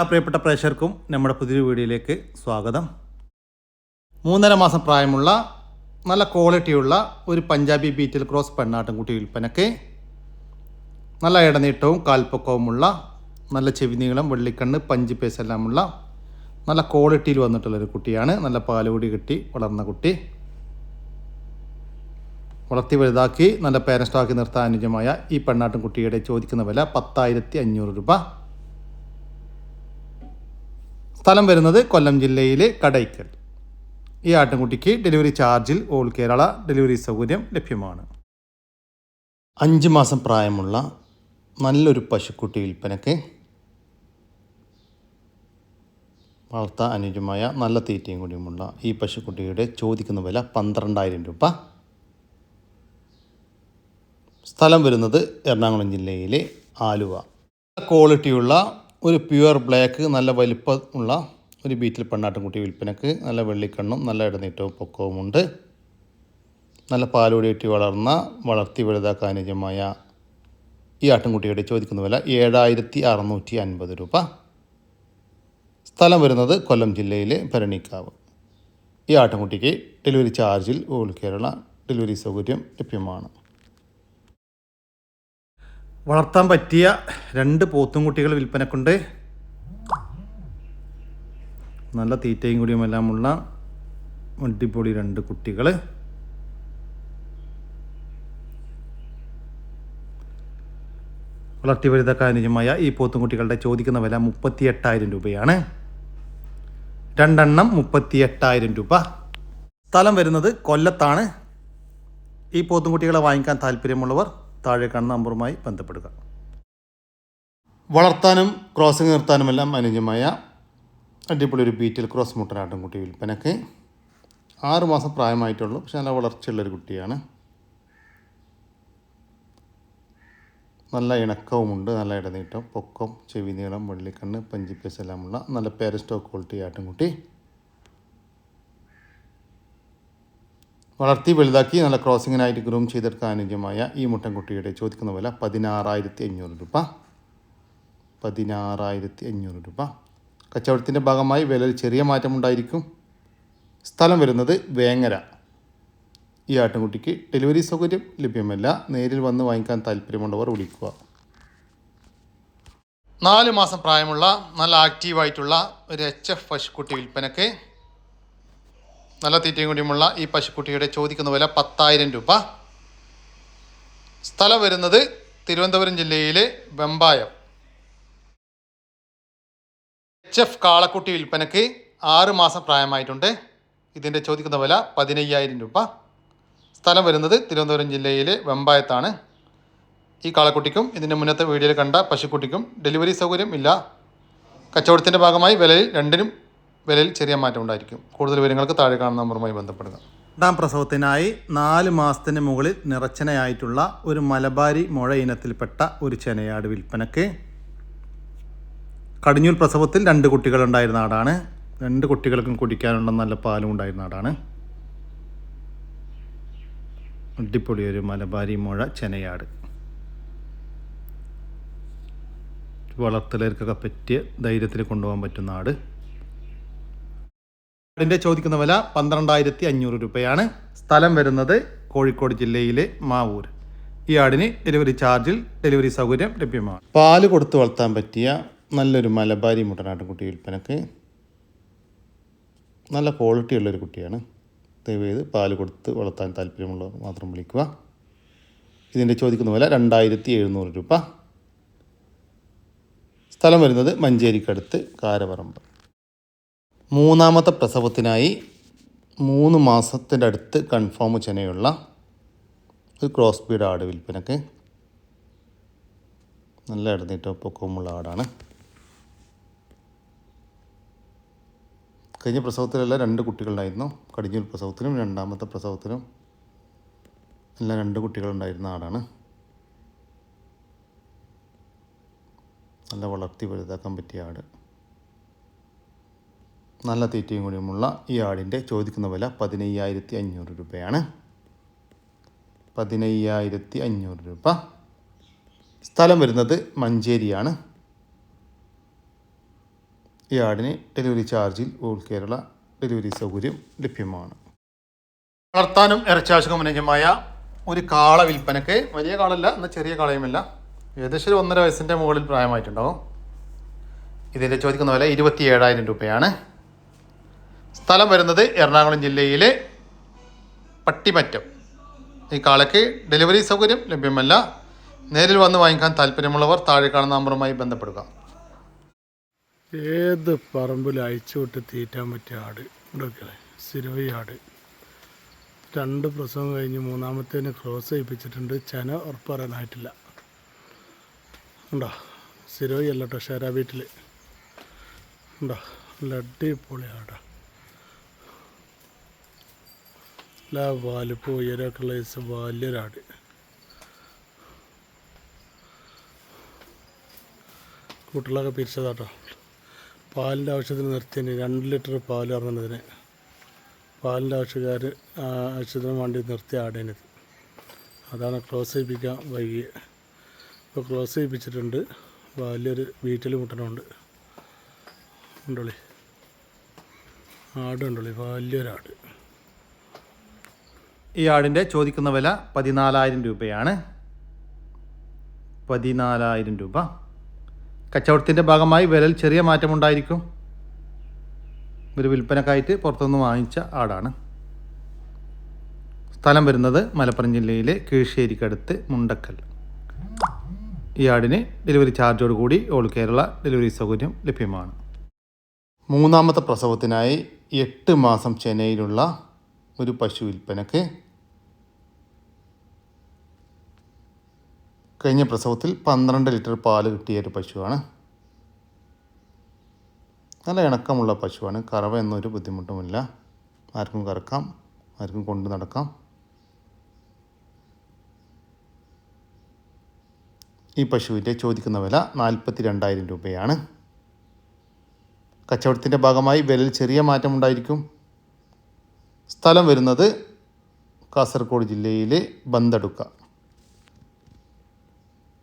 ആ പ്രിയപ്പെട്ട പ്രേക്ഷകർക്കും നമ്മുടെ പുതിയൊരു വീഡിയോയിലേക്ക് സ്വാഗതം. മൂന്നര മാസം പ്രായമുള്ള നല്ല ക്വാളിറ്റിയുള്ള ഒരു പഞ്ചാബി ബീറ്റിൽ ക്രോസ് പെണ്ണാട്ടുംകുട്ടി വിൽപ്പനയ്ക്ക് നല്ല ഇടനീട്ടവും കാൽപ്പൊക്കവുമുള്ള നല്ല ചെവിനീളം വെള്ളിക്കണ്ണ് പഞ്ച് പേസ് എല്ലാമുള്ള നല്ല ക്വാളിറ്റിയിൽ വന്നിട്ടുള്ളൊരു കുട്ടിയാണ്. നല്ല പാലുകൂടി കിട്ടി വളർന്ന കുട്ടി. വളർത്തി വലുതാക്കി നല്ല പേരൻസ്റ്റാക്കി നിർത്താൻ അനുജമായ ഈ പെണ്ണാട്ടും കുട്ടിയുടെ ചോദിക്കുന്ന വില പത്തായിരത്തി അഞ്ഞൂറ് രൂപ. സ്ഥലം വരുന്നത് കൊല്ലം ജില്ലയിലെ കടയ്ക്കൽ. ഈ ആട്ടിൻകുട്ടിക്ക് ഡെലിവറി ചാർജിൽ ഓൾ കേരള ഡെലിവറി സൗകര്യം ലഭ്യമാണ്. അഞ്ച് മാസം പ്രായമുള്ള നല്ലൊരു പശുക്കുട്ടി വിൽപ്പനയ്ക്ക് വളർത്താൻ അനുയോജ്യമായ നല്ല തീറ്റയും കൂടിയുമുള്ള ഈ പശുക്കുട്ടിയുടെ ചോദിക്കുന്ന വില പന്ത്രണ്ടായിരം രൂപ. സ്ഥലം വരുന്നത് എറണാകുളം ജില്ലയിലെ ആലുവ. ക്വാളിറ്റിയുള്ള ഒരു പ്യുവർ ബ്ലാക്ക് നല്ല വലിപ്പമുള്ള ഒരു ബീറ്റിൽ പെണ്ണാട്ടുംകുട്ടി വിൽപ്പനക്ക് നല്ല വെള്ളിക്കണ്ണും നല്ല ഇടനീട്ടവും പൊക്കവുമുണ്ട് നല്ല പാലോടിയേറ്റി വളർന്ന വളർത്തി വലുതാക്കാൻ അനുജമായ ഈ ആട്ടിൻകുട്ടിയുടെ ചോദിക്കുന്ന വില ഏഴായിരത്തി അറുന്നൂറ്റി അൻപത് രൂപ. സ്ഥലം വരുന്നത് കൊല്ലം ജില്ലയിലെ ഭരണിക്കാവ്. ഈ ആട്ടിൻകുട്ടിക്ക് ഡെലിവറി ചാർജിൽ ഓൾ കേരള ഡെലിവറി സൗകര്യം ലഭ്യമാണ്. വളർത്താൻ പറ്റിയ രണ്ട് പോത്തും കുട്ടികൾ വിൽപ്പനക്കുണ്ട്. നല്ല തീറ്റയും കൂടിയും എല്ലാമുള്ള അടിപൊളി രണ്ട് കുട്ടികൾ വളർത്തി വലുതക്കാനുജമായ ഈ ഈ പോത്തുംകുട്ടികളുടെ ചോദിക്കുന്ന വില മുപ്പത്തി എട്ടായിരം രൂപയാണ്. രണ്ടെണ്ണം മുപ്പത്തി എട്ടായിരം രൂപ. സ്ഥലം വരുന്നത് കൊല്ലത്താണ്. ഈ പോത്തും കുട്ടികളെ വാങ്ങിക്കാൻ താല്പര്യമുള്ളവർ താഴെ കാണുന്ന നമ്പറുമായി ബന്ധപ്പെടുക. വളർത്താനും ക്രോസിംഗ് നിർത്താനുമെല്ലാം അനുയോജ്യമായ അടിപൊളി ഒരു ബീറ്റിൽ ക്രോസ് മുട്ടനാട്ടും കുട്ടി വിൽപ്പനക്ക് ആറ് മാസം പ്രായമായിട്ടുള്ളൂ പക്ഷെ നല്ല വളർച്ചയുള്ളൊരു കുട്ടിയാണ്. നല്ല ഇണക്കവുമുണ്ട് നല്ല ഇടനീട്ടം പൊക്കം ചെവി നീളം വെള്ളിക്കണ്ണ് പഞ്ചിപ്പേസ് എല്ലാമുള്ള നല്ല പേരസ്റ്റോ ക്വാളിറ്റി ആട്ടുംകുട്ടി വളർത്തി വലുതാക്കി നല്ല ക്രോസിങ്ങിനായിട്ട് ഗ്രൂം ചെയ്തെടുക്കാൻ അനുയോജ്യമായ ഈ മുട്ടൻകുട്ടിയുടെ ചോദിക്കുന്ന വില പതിനാറായിരത്തി അഞ്ഞൂറ് രൂപ. പതിനാറായിരത്തി അഞ്ഞൂറ് രൂപ. കച്ചവടത്തിന്റെ ഭാഗമായി വിലയിൽ ചെറിയ മാറ്റമുണ്ടായിരിക്കും സ്ഥലം വരുന്നത് വേങ്ങര. ഈ ആട്ടിൻകുട്ടിക്ക് ഡെലിവറി സൗകര്യം ലഭ്യമല്ല. നേരിൽ വന്ന് വാങ്ങിക്കാൻ താല്പര്യമുള്ളവർ വിളിക്കുക. നാല് മാസം പ്രായമുള്ള നല്ല ആക്റ്റീവായിട്ടുള്ള ഒരു എച്ച് എഫ് പശുക്കുട്ടി വിൽപ്പനക്ക് നല്ല തീറ്റയും കൂടിയുമുള്ള ഈ പശുക്കുട്ടിയുടെ ചോദിക്കുന്ന വില പത്തായിരം രൂപ. സ്ഥലം വരുന്നത് തിരുവനന്തപുരം ജില്ലയിലെ വെമ്പായം. എച്ച് എഫ് കാളക്കുട്ടി വിൽപ്പനയ്ക്ക് ആറ് മാസം പ്രായമായിട്ടുണ്ട്. ഇതിന്റെ ചോദിക്കുന്ന വില പതിനയ്യായിരം രൂപ. സ്ഥലം വരുന്നത് തിരുവനന്തപുരം ജില്ലയിലെ വെമ്പായത്താണ്. ഈ കാളക്കുട്ടിക്കും ഇതിന്റെ മുന്നത്തെ വീഡിയോയിൽ കണ്ട പശുക്കുട്ടിക്കും ഡെലിവറി സൗകര്യം ഇല്ല. കച്ചവടത്തിന്റെ ഭാഗമായി വിലയിൽ രണ്ടിനും വിലയിൽ ചെറിയ മാറ്റം ഉണ്ടായിരിക്കും. കൂടുതൽ വിവരങ്ങൾക്ക് താഴെ കാണുന്ന നമ്പറുമായി ബന്ധപ്പെടുക. രണ്ടാം പ്രസവത്തിനായി നാല് മാസത്തിന് മുകളിൽ നിറച്ചനയായിട്ടുള്ള ഒരു മലബാരി മുഴ ഇനത്തിൽപ്പെട്ട ഒരു ചെനയാട് വിൽപ്പനക്ക് കടിഞ്ഞൂൽ പ്രസവത്തിൽ രണ്ട് കുട്ടികളുണ്ടായിരുന്ന ആടാണ്. രണ്ട് കുട്ടികൾക്കും കുടിക്കാനുള്ള നല്ല പാലും ഉണ്ടായിരുന്ന ആടാണ്. അടിപൊളി ഒരു മലബാരി മുഴ ചെനയാട്. വളർത്തലർക്കൊക്കെ പറ്റിയ ധൈര്യത്തിൽ കൊണ്ടുപോകാൻ പറ്റുന്ന ആട്. ആടിന്റെ ചോദിക്കുന്ന വില പന്ത്രണ്ടായിരത്തി അഞ്ഞൂറ് രൂപയാണ്. സ്ഥലം വരുന്നത് കോഴിക്കോട് ജില്ലയിലെ മാവൂർ. ഈ ആടിന് ഡെലിവറി ചാർജിൽ ഡെലിവറി സൗകര്യം ലഭ്യമാണ്. പാൽ കൊടുത്തു വളർത്താൻ പറ്റിയ നല്ലൊരു മലബാരി മുട്ടനാട്ടുകുട്ടി വിൽപ്പനക്ക് നല്ല ക്വാളിറ്റി ഉള്ളൊരു കുട്ടിയാണ്. ദയവേത് പാൽ കൊടുത്ത് വളർത്താൻ താല്പര്യമുള്ളവർ മാത്രം വിളിക്കുക. ഇതിന്റെ ചോദിക്കുന്ന വില രണ്ടായിരത്തി എഴുന്നൂറ് രൂപ. സ്ഥലം വരുന്നത് മഞ്ചേരിക്കടുത്ത് കാരപറമ്പ് മൂന്നാമത്തെ പ്രസവത്തിനായി മൂന്ന് മാസത്തിന്റെ അടുത്ത് കൺഫേം ചെനയുള്ള ഒരു ക്രോസ് ബീഡ് ആട് വിൽപ്പനക്ക് നല്ല ഇടനീട്ടം പൊക്കവുമുള്ള ആടാണ്. കഴിഞ്ഞ പ്രസവത്തിലെല്ലാം രണ്ട് കുട്ടികളുണ്ടായിരുന്നു. കടിഞ്ഞൂൽ പ്രസവത്തിനും രണ്ടാമത്തെ പ്രസവത്തിനും എല്ലാം രണ്ട് കുട്ടികളുണ്ടായിരുന്ന ആടാണ്. നല്ല വളർത്തി വലുതാക്കാൻ പറ്റിയ ആട്. നല്ല തീറ്റയും കൂടിയുമുള്ള ഈ ആടിന്റെ ചോദിക്കുന്ന വില പതിനയ്യായിരത്തി അഞ്ഞൂറ് രൂപയാണ്. പതിനയ്യായിരത്തി അഞ്ഞൂറ് രൂപ. സ്ഥലം വരുന്നത് മഞ്ചേരിയാണ്. ഈ ആടിന് ഡെലിവറി ചാർജിൽ ഓൾ കേരള ഡെലിവറി സൗകര്യം ലഭ്യമാണ്. വളർത്താനും ഇറച്ചാവശ്യം അനുയോജ്യമായ ഒരു കാള വിൽപ്പനക്ക് വലിയ കാളല്ല എന്നാൽ ചെറിയ കാളയുമല്ല. ഏകദേശം ഒന്നര വയസ്സിന്റെ മുകളിൽ പ്രായമായിട്ടുണ്ടാവും. ഇതിന്റെ ചോദിക്കുന്ന വില ഇരുപത്തി ഏഴായിരം രൂപയാണ്. സ്ഥലം വരുന്നത് എറണാകുളം ജില്ലയിലെ പട്ടിമറ്റം. ഈ കാളയ്ക്ക് ഡെലിവറി സൗകര്യം ലഭ്യമല്ല. നേരിൽ വന്ന് വാങ്ങിക്കാൻ താല്പര്യമുള്ളവർ താഴെ കാണുന്ന നമ്പറുമായി ബന്ധപ്പെടുക. ഏത് പറമ്പിൽ അയച്ചു വിട്ട് തീറ്റാൻ പറ്റിയ ആട്? ഇവിടെയൊക്കെ സിരോയി ആട്. രണ്ട് പ്രസവം കഴിഞ്ഞ് മൂന്നാമത്തേന് ക്രോസ് ചെയ്യിപ്പിച്ചിട്ടുണ്ട്. ചന ഉറപ്പറിയാനായിട്ടില്ല. ഉണ്ടോ? സിരോയി അല്ല കേട്ടോ ഷെരാ വീട്ടിൽ ഉണ്ടോ? അടിപൊളി ആടാ. എല്ലാ വലുപ്പം ഉയരമൊക്കെ ഉള്ള ദിവസം വലിയൊരാട് കൂട്ടിലൊക്കെ പിരിച്ചതാട്ടോ. പാലിന്റെ ആവശ്യത്തിന് നിർത്തിയതിന് രണ്ട് ലിറ്റർ പാൽ ഇറങ്ങുന്നതിന്. പാലിന്റെ ആവശ്യക്കാർ ആവശ്യത്തിന് വേണ്ടി നിർത്തി ആടേനത്. അതാണ് ക്ലോസ് ചെയ്യിപ്പിക്കാൻ വൈകി. ഇപ്പോൾ ക്ലോസ് ചെയ്യിപ്പിച്ചിട്ടുണ്ട്. വലിയൊരു വീട്ടിൽ മുട്ടണമുണ്ട്. ഉണ്ടോളി? ആടുണ്ടോളി? വലിയൊരാട്. ഈ ആടിന്റെ ചോദിക്കുന്ന വില പതിനാലായിരം രൂപയാണ്. പതിനാലായിരം രൂപ. കച്ചവടത്തിന്റെ ഭാഗമായി വിലയിൽ ചെറിയ മാറ്റമുണ്ടായിരിക്കും. ഒരു വിൽപ്പനക്കായിട്ട് പുറത്തുനിന്ന് വാങ്ങിച്ച ആടാണ്. സ്ഥലം വരുന്നത് മലപ്പുറം ജില്ലയിലെ കീഴ്ശ്ശേരിക്കടുത്ത് മുണ്ടക്കൽ. ഈ ആടിന് ഡെലിവറി ചാർജോട് കൂടി ഓൾ കേരള ഡെലിവറി സൗകര്യം ലഭ്യമാണ്. മൂന്നാമത്തെ പ്രസവത്തിനായി എട്ട് മാസം ചെന്നൈയിലുള്ള ഒരു പശു വിൽപ്പനക്ക് കഴിഞ്ഞ പ്രസവത്തിൽ പന്ത്രണ്ട് ലിറ്റർ പാൽ കിട്ടിയ ഒരു പശുവാണ്. നല്ല ഇണക്കമുള്ള പശുവാണ്. കറവ എന്നൊരു ബുദ്ധിമുട്ടുമില്ല. ആർക്കും കറക്കാം ആർക്കും കൊണ്ടു നടക്കാം. ഈ പശുവിന്റെ ചോദിക്കുന്ന വില നാൽപ്പത്തി രണ്ടായിരം രൂപയാണ്. കച്ചവടത്തിന്റെ ഭാഗമായി വിലയിൽ ചെറിയ മാറ്റമുണ്ടായിരിക്കും സ്ഥലം വരുന്നത് കാസർഗോഡ് ജില്ലയിലെ ബന്തടുക്ക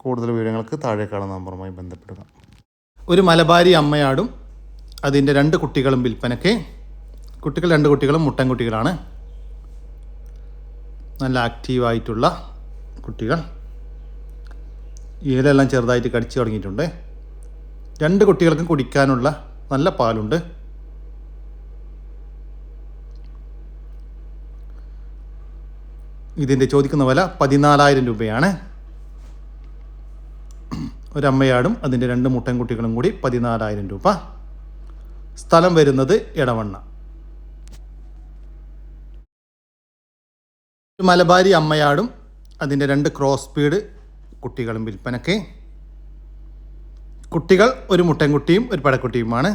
കൂടുതൽ വിവരങ്ങൾക്ക് താഴെ കാണുന്ന നമ്പറുമായി ബന്ധപ്പെടുക. ഒരു മലബാരി അമ്മയാടും അതിന്റെ രണ്ട് കുട്ടികളും വിൽപ്പനയ്ക്ക്. കുട്ടികൾ രണ്ട് കുട്ടികളും മുട്ടൻ കുട്ടികളാണ്. നല്ല ആക്റ്റീവായിട്ടുള്ള കുട്ടികൾ. ഇലയെല്ലാം ചെറുതായിട്ട് കടിച്ചു തുടങ്ങിയിട്ടുണ്ട്. രണ്ട് കുട്ടികൾക്കും കുടിക്കാനുള്ള നല്ല പാലുണ്ട്. ഇതിന്റെ ചോദിക്കുന്ന വില പതിനാലായിരം രൂപയാണ്. ഒരമ്മയാടും അതിന്റെ രണ്ട് മുട്ടൻകുട്ടികളും കൂടി പതിനാലായിരം രൂപ. സ്ഥലം വരുന്നത് ഇടവണ്ണ മലബാരി അമ്മയാടും അതിന്റെ രണ്ട് ക്രോസ് സ്പീഡ് കുട്ടികളും വിൽപ്പനയ്ക്ക്. കുട്ടികൾ ഒരു മുട്ടൻകുട്ടിയും ഒരു പടക്കുട്ടിയുമാണ്.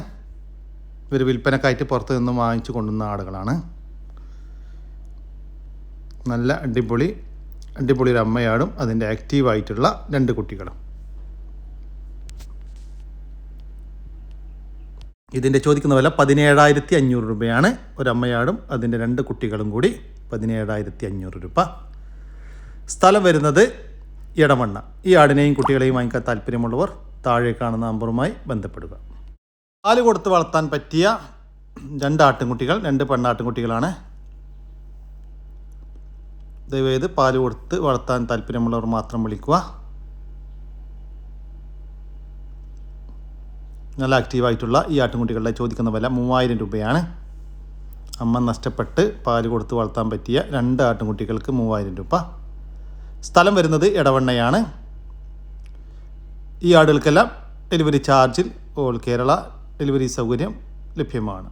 ഇവർ വിൽപ്പനക്കായിട്ട് പുറത്തു നിന്ന് വാങ്ങിച്ചു കൊണ്ടുവന്ന ആടുകളാണ്. നല്ല അടിപൊളി അടിപൊളി ഒരു അമ്മയാടും അതിന്റെ ആക്റ്റീവായിട്ടുള്ള രണ്ട് കുട്ടികളും. ഇതിന്റെ ചോദിക്കുന്ന വില പതിനേഴായിരത്തി അഞ്ഞൂറ് രൂപയാണ്. ഒരമ്മയാടും അതിന്റെ രണ്ട് കുട്ടികളും കൂടി പതിനേഴായിരത്തി അഞ്ഞൂറ് രൂപ. സ്ഥലം വരുന്നത് ഇടമണ്ണ. ഈ ആടിനെയും കുട്ടികളെയും വാങ്ങിക്കാൻ താല്പര്യമുള്ളവർ താഴെ കാണുന്ന നമ്പറുമായി ബന്ധപ്പെടുക. പാൽ കൊടുത്ത് വളർത്താൻ പറ്റിയ രണ്ട് ആട്ടിൻകുട്ടികൾ രണ്ട് പെണ്ണാട്ടിൻകുട്ടികളാണ് ദയവേത് പാൽ കൊടുത്ത് വളർത്താൻ താല്പര്യമുള്ളവർ മാത്രം വിളിക്കുക. നല്ല ആക്റ്റീവായിട്ടുള്ള ഈ ആട്ടിൻകുട്ടികളുടെ ചോദിക്കുന്ന വില മൂവായിരം രൂപയാണ്. അമ്മ നഷ്ടപ്പെട്ട് പാൽ കൊടുത്ത് വളർത്താൻ പറ്റിയ രണ്ട് ആട്ടിൻകുട്ടികൾക്ക് മൂവായിരം രൂപ. സ്ഥലം വരുന്നത് ഇടവണ്ണയാണ് ഈ ആടുകൾക്കെല്ലാം ഡെലിവറി ചാർജിൽ ഓൾ കേരള ഡെലിവറി സൗകര്യം ലഭ്യമാണ്.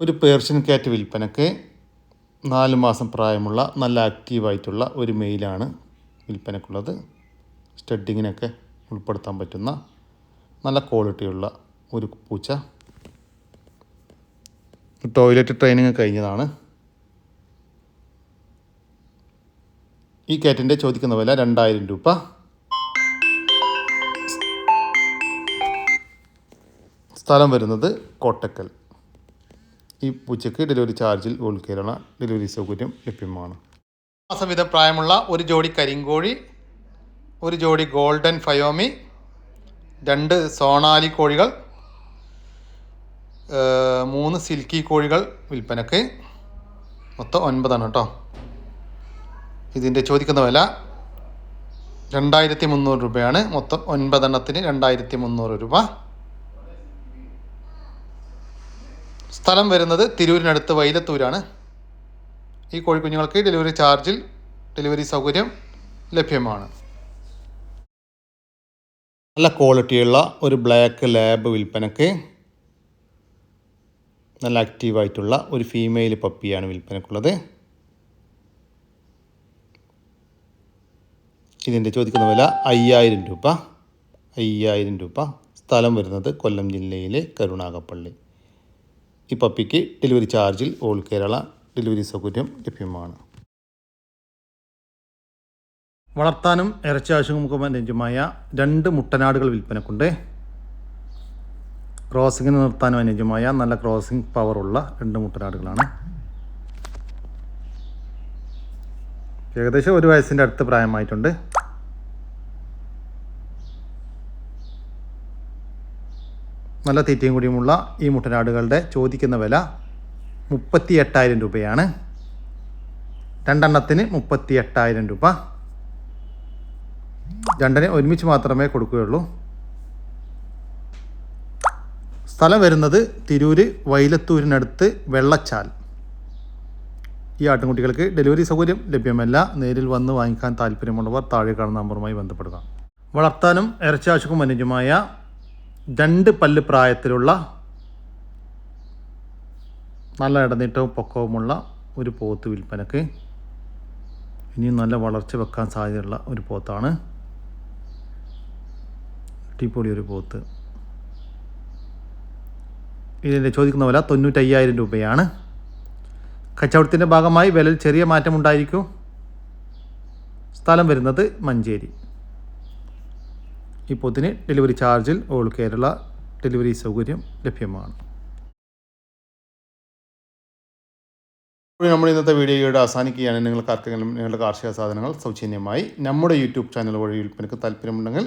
ഒരു പേർഷ്യൻ കാറ്റ് വിൽപ്പനക്ക് നാല് മാസം പ്രായമുള്ള നല്ല ആക്റ്റീവായിട്ടുള്ള ഒരു മെയിലാണ് വിൽപ്പനക്കുള്ളത്. സ്റ്റഡിങ്ങിനൊക്കെ ഉൾപ്പെടുത്താൻ പറ്റുന്ന നല്ല ക്വാളിറ്റിയുള്ള ഒരു പൂച്ച. ടോയ്ലറ്റ് ട്രെയിനിങ് കഴിഞ്ഞതാണ്. ഈ കാറ്റിന്റെ ചോദിക്കുന്ന വില രണ്ടായിരം രൂപ. സ്ഥലം വരുന്നത് കോട്ടക്കൽ. ഈ പൂച്ചയ്ക്ക് ഡെലിവറി ചാർജിൽ ഓൾ കേരള ഡെലിവറി സൗകര്യം ലഭ്യമാണ്. മാസവിധ പ്രായമുള്ള ഒരു ജോഡി കരിങ്കോഴി ഒരു ജോഡി ഗോൾഡൻ ഫയോമി രണ്ട് സോണാലി കോഴികൾ മൂന്ന് സിൽക്കി കോഴികൾ വിൽപ്പനക്ക്. മൊത്തം ഒൻപതാണ് കേട്ടോ ഇതിന്റെ ചോദിക്കുന്ന വില രണ്ടായിരത്തി മുന്നൂറ് രൂപയാണ്. മൊത്തം ഒൻപതെണ്ണത്തിന് രണ്ടായിരത്തി മുന്നൂറ് രൂപ. സ്ഥലം വരുന്നത് തിരൂരിനടുത്ത് വൈലത്തൂരാണ്. ഈ കോഴിക്കുഞ്ഞുങ്ങൾക്ക് ഡെലിവറി ചാർജിൽ ഡെലിവറി സൗകര്യം ലഭ്യമാണ്. നല്ല ക്വാളിറ്റിയുള്ള ഒരു ബ്ലാക്ക് ലാബ് വിൽപ്പനക്ക് നല്ല ആക്റ്റീവായിട്ടുള്ള ഒരു ഫീമെയിൽ പപ്പിയാണ് വിൽപ്പനക്കുള്ളത്. ഇതിന്റെ ചോദിക്കുന്ന വില അയ്യായിരം രൂപ. അയ്യായിരം രൂപ സ്ഥലം വരുന്നത് കൊല്ലം ജില്ലയിലെ കരുണാകപ്പള്ളി. ഈ പപ്പിക്ക് ഡെലിവറി ചാർജിൽ ഓൾ കേരള ഡെലിവറി സൗകര്യം ലഭ്യമാണ്. വളർത്താനും ഇറച്ചി ആവശ്യങ്ങൾക്കും അനുയോജ്യമായ രണ്ട് മുട്ടനാടുകൾ വിൽപ്പനക്കുണ്ട്. ക്രോസിങ്ങിന് നിർത്താനും അനുയോജ്യമായ നല്ല ക്രോസിംഗ് പവറുള്ള രണ്ട് മുട്ടനാടുകളാണ്. ഏകദേശം ഒരു വയസ്സിന്റെ അടുത്ത് പ്രായമായിട്ടുണ്ട്. നല്ല തീറ്റയും കൂടിയുമുള്ള ഈ മുട്ടനാടുകളുടെ ചോദിക്കുന്ന വില മുപ്പത്തി എട്ടായിരം രൂപയാണ്. രണ്ടെണ്ണത്തിന് മുപ്പത്തി എട്ടായിരം രൂപ. രണ്ടിന് ഒരുമിച്ച് മാത്രമേ കൊടുക്കുകയുള്ളൂ. സ്ഥലം വരുന്നത് തിരൂര് വൈലത്തൂരിനടുത്ത് വെള്ളച്ചാൽ. ഈ ആട്ടിൻകുട്ടികൾക്ക് ഡെലിവറി സൗകര്യം ലഭ്യമല്ല. നേരിൽ വന്ന് വാങ്ങിക്കാൻ താല്പര്യമുള്ളവർ താഴെ കാണുന്ന നമ്പറുമായി ബന്ധപ്പെടുക. വളർത്താനും ഇറച്ചാശുക്കും അനുജമായ രണ്ട് പല്ല് പ്രായത്തിലുള്ള നല്ല ഇടനീട്ടവും പൊക്കവുമുള്ള ഒരു പോത്ത് വിൽപ്പനക്ക് ഇനിയും നല്ല വളർച്ച വെക്കാൻ സാധ്യതയുള്ള ഒരു പോത്താണ്. അടിപൊളി ഒരു പോത്ത്. ഇതിന്റെ ചോദിക്കുന്ന വില തൊണ്ണൂറ്റയ്യായിരം രൂപയാണ്. കച്ചവടത്തിന്റെ ഭാഗമായി വിലയിൽ ചെറിയ മാറ്റമുണ്ടായിരിക്കും സ്ഥലം വരുന്നത് മഞ്ചേരി. ഈ പോത്തിന് ഡെലിവറി ചാർജിൽ ഓൾ കേരള ഡെലിവറി സൗകര്യം ലഭ്യമാണ്. നമ്മൾ ഇന്നത്തെ വീഡിയോയുടെ അവസാനിക്കുകയാണ്. നിങ്ങൾക്ക് ആർക്കെങ്കിലും നിങ്ങളുടെ കാർഷിക സാധനങ്ങൾ സൗജന്യമായി നമ്മുടെ യൂട്യൂബ് ചാനൽ വഴി വിൽപ്പനക്ക് താല്പര്യമുണ്ടെങ്കിൽ